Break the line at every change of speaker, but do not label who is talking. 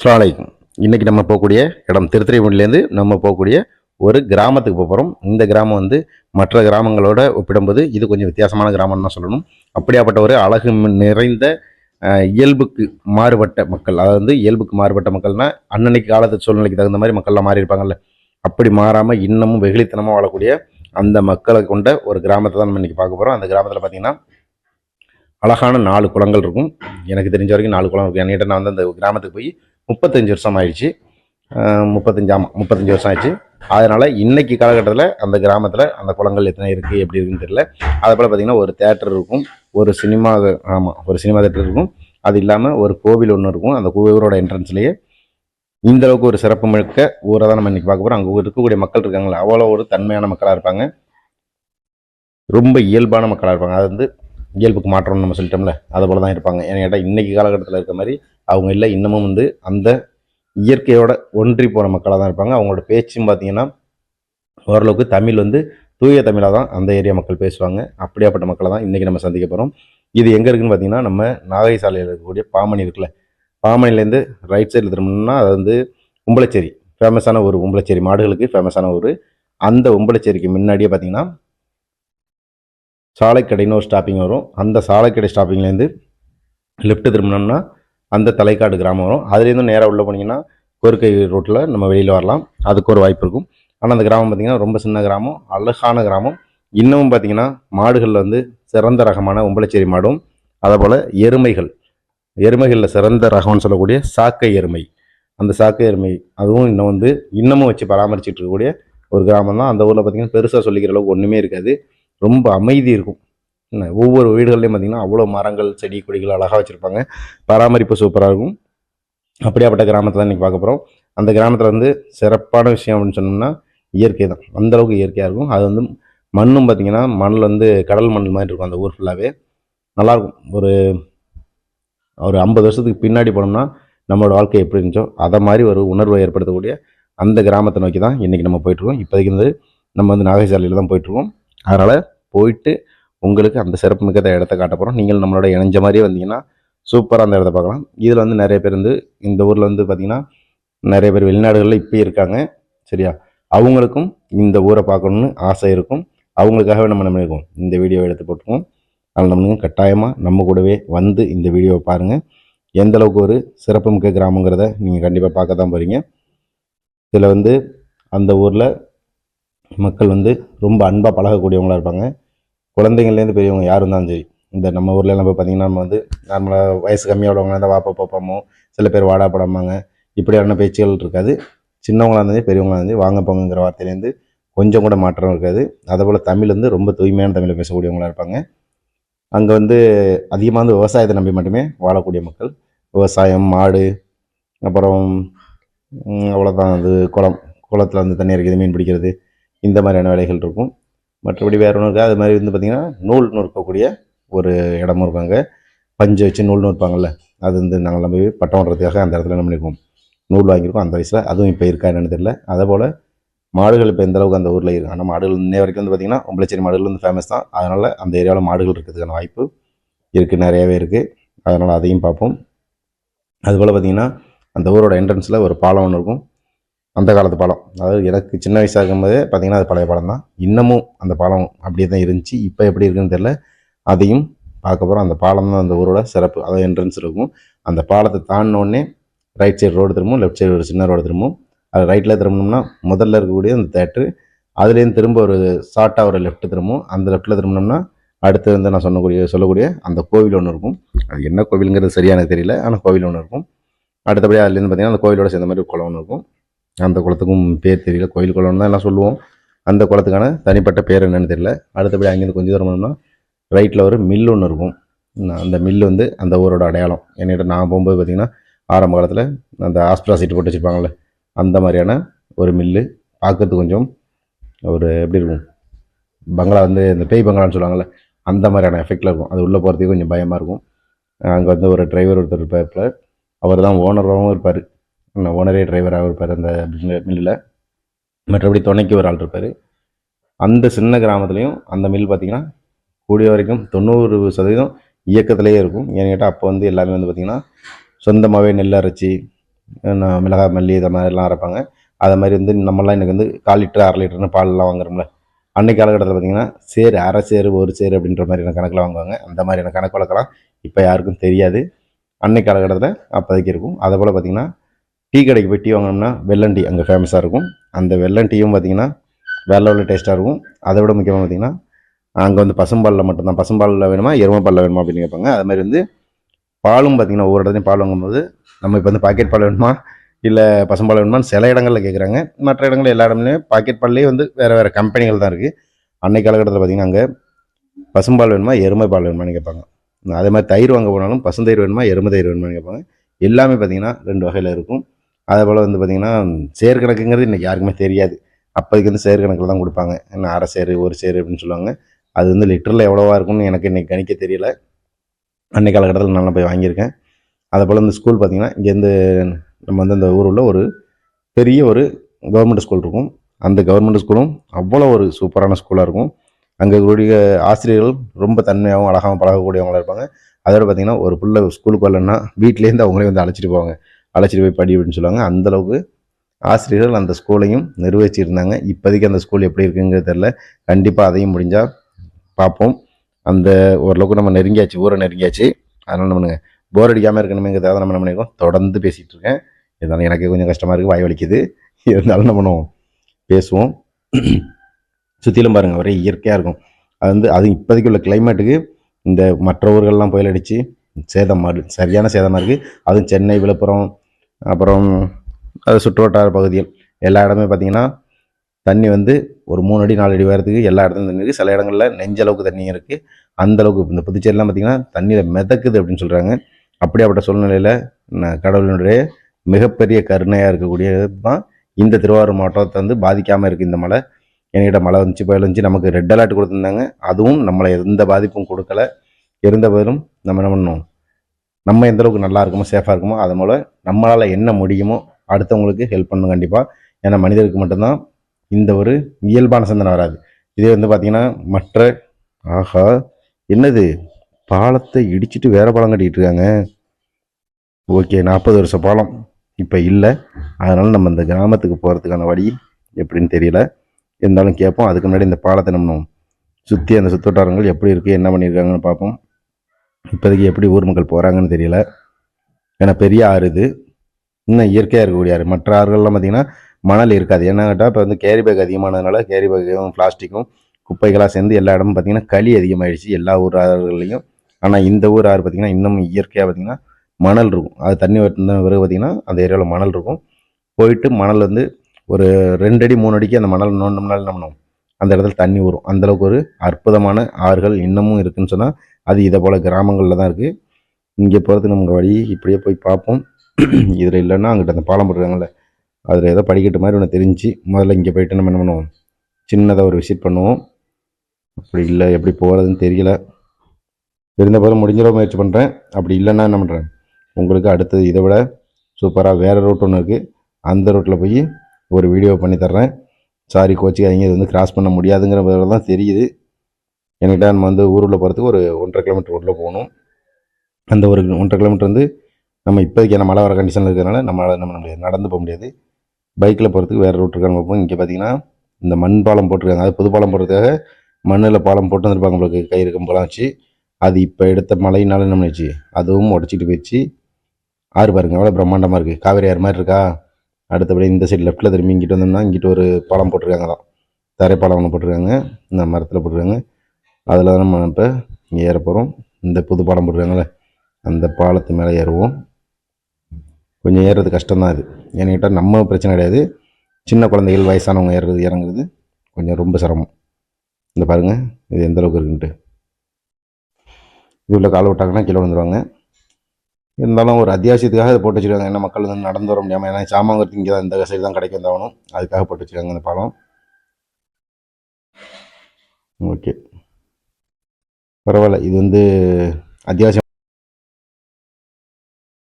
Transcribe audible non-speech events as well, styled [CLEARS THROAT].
அஸ்ஸலாமு இன்றைக்கி நம்ம போகக்கூடிய இடம் திருத்துறைப்பூண்டிலேருந்து நம்ம போகக்கூடிய ஒரு கிராமத்துக்கு போக போகிறோம் இந்த கிராமம் வந்து மற்ற கிராமங்களோட ஒப்பிடும்போது இது கொஞ்சம் வித்தியாசமான கிராமம்னு தான் சொல்லணும். அப்படியாப்பட்ட ஒரு அழகு நிறைந்த இயல்புக்கு மாறுபட்ட மக்கள். அதாவது வந்து இயல்புக்கு மாறுபட்ட மக்கள்னால் அன்னன்னைக்கு காலத்து சூழ்நிலைக்கு தகுந்த மாதிரி மக்கள்லாம் மாறி இருப்பாங்கல்ல அப்படி மாறாமல் இன்னமும் வெகுளித்தனமாக வாழக்கூடிய அந்த மக்களை கொண்ட ஒரு கிராமத்தை தான் நம்ம இன்னைக்கு பார்க்க போகிறோம் அந்த கிராமத்தில் பார்த்திங்கன்னா அழகான நாலு குளங்கள் இருக்கும். எனக்கு தெரிஞ்ச வரைக்கும் நாலு குளம் இருக்கும். என்கிட்ட நான் வந்து அந்த கிராமத்துக்கு போய் முப்பத்தஞ்சு வருஷம் ஆயிடுச்சு முப்பத்தஞ்சு ஆமாம் முப்பத்தஞ்சு வருஷம் ஆயிடுச்சு அதனால் இன்னைக்கு காலகட்டத்தில் அந்த கிராமத்தில் அந்த குளங்கள் எத்தனை இருக்குது எப்படி இருக்குன்னு தெரியல. அதே போல் பார்த்தீங்கன்னா ஒரு தேட்டர் இருக்கும் ஒரு சினிமா ஆமாம் ஒரு சினிமா தேட்டர் இருக்கும். அது இல்லாமல் ஒரு கோவில் ஒன்று இருக்கும். அந்த கோவிலோட என்ட்ரன்ஸ்லேயே இந்த அளவுக்கு ஒரு சிறப்பு மிக்க ஊரை தான் நம்ம இன்னைக்கு பார்க்க போகிறோம் அங்கே இருக்கக்கூடிய மக்கள் இருக்காங்களே அவ்வளோ ஒரு தன்மையான மக்களாக இருப்பாங்க. ரொம்ப இயல்பான மக்களாக இருப்பாங்க. அது வந்து இயல்புக்கு மாற்றம்னு நம்ம சொல்லிட்டோம்ல அது போல தான் இருப்பாங்க. ஏன்னா கேட்டால் இன்னைக்கு காலகட்டத்தில் இருக்க மாதிரி அவங்க இல்லை இன்னமும் வந்து அந்த இயற்கையோட ஒன்றி போன மக்களாக தான் இருப்பாங்க. அவங்களோட பேச்சும் பார்த்தீங்கன்னா ஓரளவுக்கு தமிழ் வந்து தூய தமிழாக தான் அந்த ஏரியா மக்கள் பேசுவாங்க. அப்படியாப்பட்ட மக்களை தான் இன்றைக்கி நம்ம சந்திக்க போகிறோம் இது எங்கே இருக்குன்னு பார்த்தீங்கன்னா நம்ம நாகை சாலையில் இருக்கக்கூடிய பாமணி இருக்குல்ல பாமணிலேருந்து ரைட் சைடில் திரும்பணும்னா அது வந்து உம்பளச்சேரி ஃபேமஸான ஊர் உம்பளச்சேரி மாடுகளுக்கு ஃபேமஸான ஊர். அந்த உம்பளச்சேரிக்கு முன்னாடியே பார்த்தீங்கன்னா சாலைக்கடைன்னு ஒரு ஸ்டாப்பிங் வரும். அந்த சாலைக்கடை ஸ்டாப்பிங்லேருந்து லெஃப்ட்டு திரும்பினோம்னா அந்த தலைக்காடு கிராமம் வரும். அதுலேருந்து நேராக உள்ளே போனீங்கன்னா கோர்க்கை ரோட்டில் நம்ம வெளியில் வரலாம். அதுக்கு ஒரு வாய்ப்பு இருக்கும். ஆனால் அந்த கிராமம் பார்த்திங்கன்னா ரொம்ப சின்ன கிராமம் அழகான கிராமம். இன்னமும் பார்த்தீங்கன்னா மாடுகளில் வந்து சிறந்த ரகமான உம்பளச்சேரி மாடும் அதேபோல் எருமைகள். எருமைகளில் சிறந்த ரகம்னு சொல்லக்கூடிய சாக்கை எருமை. அந்த சாக்கை எருமை அதுவும் இன்னும் வந்து இன்னமும் வச்சு பராமரிச்சுட்டு இருக்கக்கூடிய ஒரு கிராமம் தான் அந்த ஊரில் பார்த்தீங்கன்னா பெருசாக சொல்லிக்கிற அளவுக்கு ஒன்றுமே இருக்காது. ரொம்ப அமைதி இருக்கும். என்ன ஒவ்வொரு வீடுகள்லையும் பார்த்தீங்கன்னா அவ்வளோ மரங்கள் செடி கொடிகள் அழகாக வச்சுருப்பாங்க. பராமரிப்பு சூப்பராக இருக்கும். அப்படியாப்பட்ட கிராமத்தை தான் இன்றைக்கி பார்க்க போகிறோம் அந்த கிராமத்தில் வந்து சிறப்பான விஷயம் அப்படின்னு சொன்னோம்னா இயற்கை தான். அந்த அளவுக்கு இயற்கையாக இருக்கும். அது வந்து மண்ணும் பார்த்தீங்கன்னா மண்ணில் வந்து கடல் மண் மாதிரி இருக்கும் அந்த ஊர் ஃபுல்லாகவே நல்லாயிருக்கும் ஒரு ஒரு ஐம்பது வருஷத்துக்கு பின்னாடி போனோம்னா நம்மளோட வாழ்க்கை எப்படி இருந்துச்சோ அதை மாதிரி ஒரு உணர்வை ஏற்படுத்தக்கூடிய அந்த கிராமத்தை நோக்கி தான் இன்றைக்கி நம்ம போயிட்டுருக்கோம் இப்போதைக்கு வந்து நம்ம வந்து நாகை சாலையில் தான் போயிட்டுருக்கோம் அதனால் போயிட்டு உங்களுக்கு அந்த சிறப்பு மிக்க இடத்த காட்ட போகிறோம் நீங்கள் நம்மளோட இணைஞ்ச மாதிரியே வந்தீங்கன்னா சூப்பராக அந்த இடத்த பார்க்கலாம். இதில் வந்து நிறைய பேர் வந்து இந்த ஊரில் வந்து பார்த்திங்கன்னா நிறைய பேர் வெளிநாடுகளில் இப்போ இருக்காங்க. சரியா? அவங்களுக்கும் இந்த ஊரை பார்க்கணுன்னு ஆசை இருக்கும். அவங்களுக்காகவே நம்ம நம்ம இருக்கோம் இந்த வீடியோ எடுத்து போட்டுருக்கோம். அதனால் நம்ம கட்டாயமாக நம்ம கூடவே வந்து இந்த வீடியோவை பாருங்கள் எந்த அளவுக்கு ஒரு சிறப்புமிக்க கிராமங்கிறத நீங்கள் கண்டிப்பாக பார்க்க தான் போகிறீங்க இதில் வந்து அந்த ஊரில் மக்கள் வந்து ரொம்ப அன்பாக பழகக்கூடியவங்களா இருப்பாங்க. குழந்தைங்கள்லேருந்து பெரியவங்க யார் இருந்தாலும் சரி. இந்த நம்ம ஊர்ல நம்ம பார்த்தீங்கன்னா நம்ம வந்து நார்மலாக வயசு கம்மியாக உள்ளவங்க இருந்தால் வாப்பா பாப்பாமோ சில பேர் வாடா படம்பாங்க இப்படியான பேச்சுகள் இருக்காது. சின்னவங்களா இருந்தாலும் பெரியவங்களா இருந்தாலும் வாங்க போங்கிற வார்த்தையிலேருந்து கொஞ்சம் கூட மாற்றம் இருக்காது. அதே போல் தமிழ் வந்து ரொம்ப தூய்மையான தமிழை பேசக்கூடியவங்களா இருப்பாங்க. அங்கே வந்து அதிகமாக வந்து விவசாயத்தை நம்பி மட்டுமே வாழக்கூடிய மக்கள். விவசாயம் மாடு அப்புறம் அவ்வளோதான் அது குளம் குளத்தில் வந்து தண்ணி இருக்குது மீன் பிடிக்கிறது. இந்த மாதிரியான வேலைகள் இருக்கும். மற்றபடி வேற ஒன்றும் இருக்கா அது மாதிரி வந்து பார்த்திங்கன்னா நூல் நூற்கக்கூடிய ஒரு இடமும் இருக்கும் அங்கே பஞ்சு வச்சு நூல் நூற்பாங்கல்ல அது வந்து நாங்கள் நம்ம பட்டம் ஓடுறதுக்காக அந்த இடத்துல என்ன பண்ணியிருக்கோம் நூல் வாங்கியிருக்கோம் அந்த வயசில். அதுவும் இப்போ இருக்கா என்னென்னு தெரியல. அதே போல் மாடுகள் இப்போ எந்த அளவுக்கு அந்த ஊரில் இருக்கு ஆனால் மாடுகள் இன்னை வரைக்கும் வந்து பார்த்திங்கன்னா உம்பளச்சேரி மாடுகள் வந்து ஃபேமஸ் தான். அதனால் அந்த ஏரியாவில் மாடுகள் இருக்கிறதுக்கான வாய்ப்பு இருக்குது நிறையவே இருக்குது அதனால் அதையும் பார்ப்போம். அதுபோல் பார்த்திங்கன்னா அந்த ஊரோட என்ட்ரன்ஸில் ஒரு பாலம் ஒன்று இருக்கும். அந்த காலத்து பாலம் அதாவது எனக்கு சின்ன வயசாக இருக்கும்போது பார்த்தீங்கன்னா அது பழைய பாலம் தான். இன்னமும் அந்த பாலம் அப்படியே தான் இருந்துச்சு. இப்போ எப்படி இருக்குன்னு தெரியல. அதையும் பார்க்க போகிறோம் அந்த பாலம் தான் அந்த ஊரோட சிறப்பு. அதாவது என்ட்ரன்ஸ் இருக்கும். அந்த பாலத்தை தாண்டினோடனே ரைட் சைடு ரோடு திரும்பும் லெஃப்ட் சைடு ஒரு சின்ன ரோடு திரும்பும். அது ரைட்டில் திரும்பினோம்னா முதல்ல இருக்கக்கூடிய அந்த தேட்ரு அதுலேருந்து திரும்ப ஒரு ஷார்ட்டாக ஒரு லெஃப்ட் திரும்பும். அந்த லெஃப்ட்டில் திரும்பினோம்னா அடுத்து வந்து நான் சொன்னக்கூடிய சொல்லக்கூடிய அந்த கோவில் ஒன்று இருக்கும். அது என்ன கோவிலுங்கிறது சரியா எனக்கு தெரியல. ஆனால் கோவில் ஒன்று இருக்கும். அடுத்தபடி அதுலேருந்து பார்த்தீங்கன்னா அந்த கோவிலோட சேர்ந்த மாதிரி குளம் ஒன்று இருக்கும். அந்த குளத்துக்கும் பேர் தெரியல. கோயில் குளம்னு தான் எல்லாம் சொல்லுவோம். அந்த குளத்துக்கான தனிப்பட்ட பேர் என்னென்னு தெரியல. அடுத்தபடி அங்கேருந்து கொஞ்சம் தூரம் போனோம்னா ரைட்டில் ஒரு மில் ஒன்று இருக்கும். அந்த மில் வந்து அந்த ஊரோட அடையாளம். என்னிட்ட நான் போகும்போது பார்த்திங்கன்னா ஆரம்ப காலத்தில் அந்த ஆஸ்பிரா சீட்டு போட்டு வச்சுருப்பாங்கள்ல அந்த மாதிரியான ஒரு மில்லு. பார்க்கறது கொஞ்சம் ஒரு எப்படி இருக்கும்? பங்களா வந்து இந்த பேய் பங்களான்னு சொல்லுவாங்கள்ல அந்த மாதிரியான எஃபெக்டில் இருக்கும். அது உள்ளே போகிறதுக்கு கொஞ்சம் பயமாக இருக்கும். அங்கே வந்து ஒரு டிரைவர் ஒருத்தர் இருப்பார் அவர் தான் ஓனராகவும் இருப்பார். ஓனரே டிரைவராக இருப்பார் அந்த மில்லில் மற்றபடி துணைக்கு ஒரு ஆள் இருப்பார். அந்த சின்ன கிராமத்துலேயும் அந்த மில் பார்த்திங்கன்னா கூடிய வரைக்கும் தொண்ணூறு சதவீதம் இயக்கத்திலேயே இருக்கும். ஏன்னு கேட்டால் அப்போ வந்து எல்லாமே வந்து பார்த்திங்கன்னா சொந்தமாகவே நெல் அரைச்சி நான் மிளகாய் மல்லி இதை மாதிரிலாம் அரைப்பாங்க. அதை மாதிரி வந்து நம்மலாம் இன்றைக்கி வந்து கால் லிட்டர் அரை லிட்டர்னு பால்லாம் வாங்குறோம்ல. அன்னைக்கு காலகட்டத்தில் பார்த்தீங்கன்னா சேர் அரை சேரு ஒரு சேரு அப்படின்ற மாதிரியான கணக்கில் வாங்குவாங்க. அந்த மாதிரியான கணக்கு வழக்கெல்லாம் இப்போ யாருக்கும் தெரியாது. அன்னைக்கு காலகட்டத்தில் அப்போதைக்கு இருக்கும். அதை போல் பார்த்தீங்கன்னா டீ கடைக்கு போய் டீ வாங்கினோம்னா வெள்ளம் டீ அங்கே ஃபேமஸாக இருக்கும். அந்த வெள்ளம் டீயும் பார்த்தீங்கன்னா வேற லெவலில் டேஸ்ட்டாக இருக்கும். அதை விட முக்கியமாக பார்த்தீங்கன்னா அங்கே வந்து பசும்பாலில் மட்டும்தான். பசும்பாலில் வேணுமா? எருமைப்பாலில் வேணுமா அப்படின்னு கேட்பாங்க. அது மாதிரி வந்து பாலும் பார்த்தீங்கன்னா ஒவ்வொரு இடத்துலையும் பால் வாங்கும்போது நம்ம இப்போ வந்து பாக்கெட் பால் வேணுமா? இல்லை பசும்பால் வேணுமான்னு சில இடங்களில் கேட்குறாங்க மற்ற இடங்களில் எல்லா இடத்துலையும் பாக்கெட் பால்லேயே வந்து வேறு வேறு கம்பெனிகள் தான் இருக்குது அன்னைக்கு காலகட்டத்தில் பார்த்தீங்கன்னா அங்கே பசும்பால் வேணுமா? எருமை பால் வேணுமான்னு கேட்பாங்க. அதே மாதிரி தயிர் வாங்க போனாலும் பசுந்தயிர் வேணுமா? எருமை தயிர் வேணுமான்னு கேட்பாங்க. எல்லாமே பார்த்தீங்கன்னா ரெண்டு வகையில் இருக்கும். அதே போல் வந்து பார்த்தீங்கன்னா சேர்கணக்குங்கிறது இன்றைக்கி யாருக்குமே தெரியாது. அப்போதைக்கு வந்து சேர் கணக்கில் தான் கொடுப்பாங்க. என்ன அரை சேரு ஒரு சேரு அப்படின்னு சொல்லுவாங்க. அது வந்து லிட்டரில் எவ்வளோவா இருக்கும்னு எனக்கு இன்றைக்கி கணிக்க தெரியல. அன்னைக்கு காலகட்டத்தில் நல்லா போய் வாங்கியிருக்கேன். அதே போல் இந்த ஸ்கூல் பார்த்தீங்கன்னா இங்கேருந்து நம்ம வந்து அந்த ஊரில் ஒரு பெரிய ஒரு கவர்மெண்ட் ஸ்கூல் இருக்கும். அந்த கவர்மெண்ட் ஸ்கூலும் அவ்வளோ ஒரு சூப்பரான ஸ்கூலாக இருக்கும். அங்கே கூடிய ஆசிரியர்கள் ரொம்ப தன்மையாகவும் அழகாகவும் பழகக்கூடியவங்களாக இருப்பாங்க. அதோட பார்த்திங்கன்னா ஒரு பிள்ளை ஸ்கூலுக்கு வரலன்னா வீட்டிலேருந்து அவங்களே வந்து அழைச்சிட்டு போவாங்க. அழைச்சிட்டு போய் படி அப்படின்னு சொல்லுவாங்க. அந்தளவுக்கு ஆசிரியர்கள் அந்த ஸ்கூலையும் நிர்வகிச்சிருந்தாங்க. இப்போதைக்கு அந்த ஸ்கூல் எப்படி இருக்குங்கிறது தெரில கண்டிப்பாக அதையும் முடிஞ்சால் பார்ப்போம். அந்த ஓரளவுக்கு நம்ம நெருங்கியாச்சு ஊரை நெருங்கியாச்சு. அதனால் நம்ம போர் அடிக்காமல் இருக்கணுமேங்கிறத நம்ம என்ன பண்ணியிருக்கோம் தொடர்ந்து பேசிகிட்டு இருக்கேன். இருந்தாலும் எனக்கு கொஞ்சம் கஷ்டமாக இருக்குது வாய் வலிக்குது. இருந்தாலும் நம்ம பேசுவோம். சுற்றிலும் பாருங்கள் ஒரே இயற்கையாக இருக்கும். அது வந்து அது இப்போதைக்கு உள்ள கிளைமேட்டுக்கு இந்த மற்ற ஊர்கள்லாம் புயல் அடித்து சேதமாக சரியான சேதமாக இருக்குது அதுவும் சென்னை விழுப்புரம் அப்புறம் அது சுற்றுவட்டார பகுதியில் எல்லா இடமே பார்த்தீங்கன்னா தண்ணி வந்து ஒரு மூணு அடி நாலு அடி உயரத்துக்கு எல்லா இடத்துலையும் தண்ணி இருக்குது சில இடங்களில் நெஞ்சளவுக்கு தண்ணி இருக்குது அந்தளவுக்கு இந்த புதுச்சேரிலாம் பார்த்தீங்கன்னா தண்ணியில் மிதக்குது அப்படின்னு சொல்கிறாங்க அப்படியாப்பட்ட சூழ்நிலையில் கடவுளினுடைய மிகப்பெரிய கருணையாக இருக்கக்கூடியது தான் இந்த திருவாரூர் மாவட்டத்தை வந்து பாதிக்காமல் இருக்குது இந்த மழை. என்கிட்ட மழை வந்துச்சு புயல் வந்துச்சு நமக்கு ரெட் அலர்ட் கொடுத்துருந்தாங்க. அதுவும் நம்மளை எந்த பாதிப்பும் கொடுக்கல. இருந்த போதிலும் நம்ம என்ன பண்ணோம் நம்ம எந்த அளவுக்கு நல்லா இருக்குமோ சேஃபாக இருக்குமோ அது போல் நம்மளால் என்ன முடியுமோ அடுத்தவங்களுக்கு ஹெல்ப் பண்ணணும் கண்டிப்பாக ஏன்னா மனிதருக்கு மட்டும்தான் இந்த ஒரு இயல்பான சிந்தனை வராது. இதே வந்து பார்த்திங்கன்னா மற்ற ஆஹா என்னது? பாலத்தை இடிச்சிட்டு வேற பாலம் கட்டிகிட்டு இருக்காங்க. ஓகே நாற்பது வருஷம் பாலம் இப்போ இல்லை. அதனால் நம்ம இந்த கிராமத்துக்கு போகிறதுக்கான வழி எப்படின்னு தெரியல. இருந்தாலும் கேட்போம் அதுக்கு முன்னாடி இந்த பாலத்தை நம்ம சுற்றி அந்த சுற்றுவட்டாரங்கள் எப்படி இருக்குது என்ன பண்ணியிருக்காங்கன்னு பார்ப்போம். இப்போதைக்கு எப்படி ஊர் மக்கள் போகிறாங்கன்னு தெரியல. ஏன்னா பெரிய ஆறு இது. இன்னும் இயற்கையாக இருக்கக்கூடிய ஆறு. மற்ற ஆறுகள்லாம் பார்த்திங்கன்னா மணல் இருக்காது. ஏன்னா கேட்டால் இப்போ வந்து கேரி பேக் அதிகமானதுனால கேரி பேக்கும் பிளாஸ்டிக்கும் குப்பைகளாக சேர்ந்து எல்லா இடமும் பார்த்திங்கன்னா களி அதிகமாகிடுச்சு எல்லா ஊர் ஆறுகள்லையும். ஆனால் இந்த ஊர் ஆறு பார்த்திங்கன்னா இன்னும் இயற்கையாக பார்த்திங்கன்னா மணல் இருக்கும். அது தண்ணி வந்த பிறகு பார்த்திங்கன்னா அந்த ஏரியாவில் மணல் இருக்கும். போயிட்டு மணல் வந்து ஒரு ரெண்டு அடி மூணு அடிக்கு அந்த மணல் நோண்டோம்னால என்ன பண்ணுவோம் அந்த இடத்துல தண்ணி வரும் அந்தளவுக்கு ஒரு அற்புதமான ஆறுகள் இன்னமும் இருக்குன்னு சொன்னால் அது இதை போல் கிராமங்களில் தான் இருக்குது இங்கே போகிறதுக்கு நமக்கு வழி இப்படியே போய் பார்ப்போம். [CLEARS THROAT] இதில் இல்லைன்னா அங்கிட்ட அந்த பாலம் போட்டுருக்காங்கல்ல அதில் ஏதோ படிக்கட்டு மாதிரி ஒன்று தெரிஞ்சு முதல்ல இங்கே போயிட்டு நம்ம என்ன பண்ணுவோம்? சின்னதாக ஒரு விசிட் பண்ணுவோம். அப்படி இல்லை எப்படி போகிறதுன்னு தெரியல. இருந்த போதும் முடிஞ்சளவு முயற்சி பண்ணுறேன் அப்படி இல்லைன்னா என்ன பண்ணுறேன் உங்களுக்கு அடுத்தது இதை விட சூப்பராக வேறு ரூட் ஒன்று இருக்குது அந்த ரூட்டில் போய் ஒரு வீடியோ பண்ணி தர்றேன். சாரி கோச்சிக்காதீங்க இது வந்து கிராஸ் பண்ண முடியாதுங்கிற தான் தெரியுது. என்கிட்ட நம்ம வந்து ஊரில் போகிறதுக்கு ஒரு ஒன்றரை கிலோமீட்டர் உள்ளே போகணும். அந்த ஒரு ஒன்றரை கிலோமீட்டர் வந்து நம்ம இப்போதைக்கு என்ன மழை வர கண்டிஷனில் இருக்கிறதுனால நம்மளால் நம்ம முடியாது நடந்து போக முடியாது. பைக்கில் போகிறதுக்கு வேறு ரூட் இருக்காங்க போகும் இங்கே பார்த்தீங்கன்னா இந்த மண் பாலம் போட்டிருக்காங்க. அது புது பாலம் போடுறதுக்காக மண்ணில் பாலம் போட்டு வந்திருப்பாங்க நம்மளுக்கு. கயிறு கம்பெல்லாம் வச்சு. அது இப்போ எடுத்த மழையினால என்ன பண்ணிச்சு அதுவும் உடச்சிட்டு போயிடுச்சு. ஆறு பாருங்க. எவ்வளோ பிரம்மாண்டமாக இருக்குது காவேரி ஆறு மாதிரி இருக்கா? அடுத்தபடி இந்த சைடு லெஃப்ட்டில் திரும்பி இங்கிட்டு வந்தோம்னா இங்கிட்டு ஒரு பாலம் போட்டிருக்காங்க தான் தரைப்பாலம் ஒன்று போட்டிருக்காங்க. இந்த மரத்தில் போட்டிருக்காங்க. அதில் தான் நம்ம இப்போ இங்கே ஏற போகிறோம். இந்த புது பாலம் போட்டுருக்காங்களே அந்த பாலத்து மேலே ஏறுவோம். கொஞ்சம் ஏறுறது கஷ்டம்தான் இது. ஏன்னு கேட்டால் நம்ம பிரச்சனை கிடையாது. சின்ன குழந்தைகள் வயசானவங்க ஏறுறது இறங்குறது கொஞ்சம் ரொம்ப சிரமம். இந்த பாருங்கள் இது எந்த அளவுக்கு இருக்குன்ட்டு. இதில் கால் விட்டாங்கன்னா கீழே வந்துடுவாங்க இருந்தாலும் ஒரு அத்தியாவசியத்துக்காக அதை போட்டு வச்சுருக்காங்க. ஏன்னா மக்கள் வந்து நடந்து வர முடியாமல் ஏன்னா சாமாங்கிறது இங்கே தான் இந்த சைடு தான் கிடைக்கும் தாகணும் அதுக்காக போட்டு வச்சுருக்காங்க இந்த பாலம். ஓகே. பரவாயில்ல இது வந்து அத்தியாவசியம்